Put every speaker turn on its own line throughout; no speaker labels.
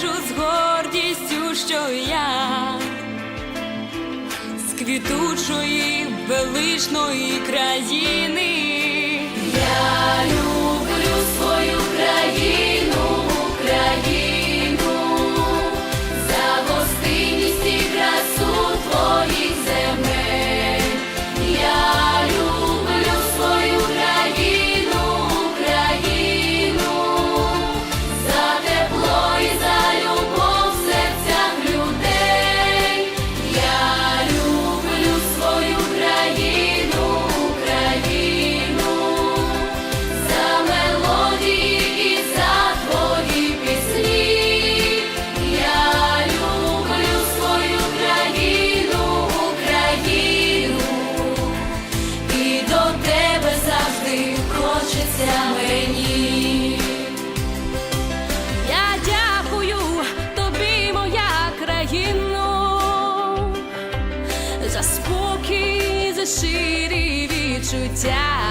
скажу з гордістю, що я з квітучої величної країни. життя.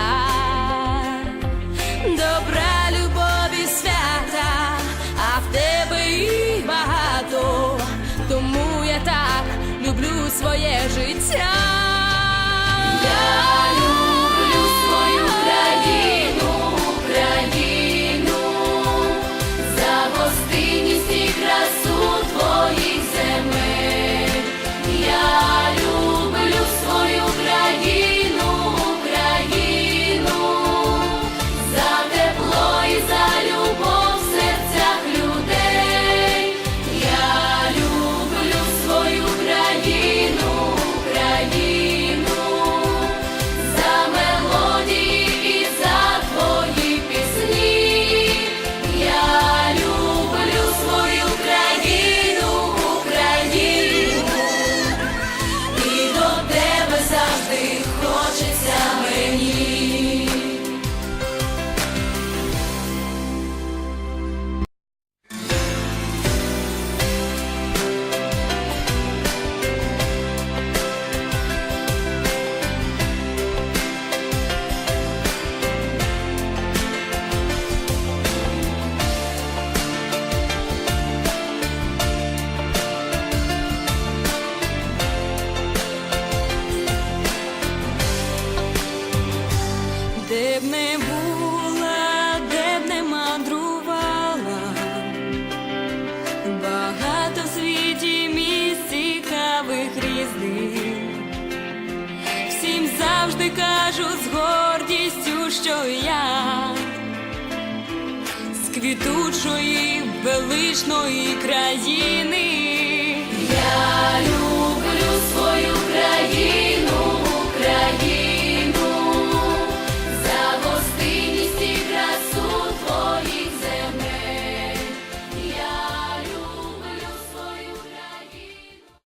завжди кажу з гордістю, що я з квітучої величної країни.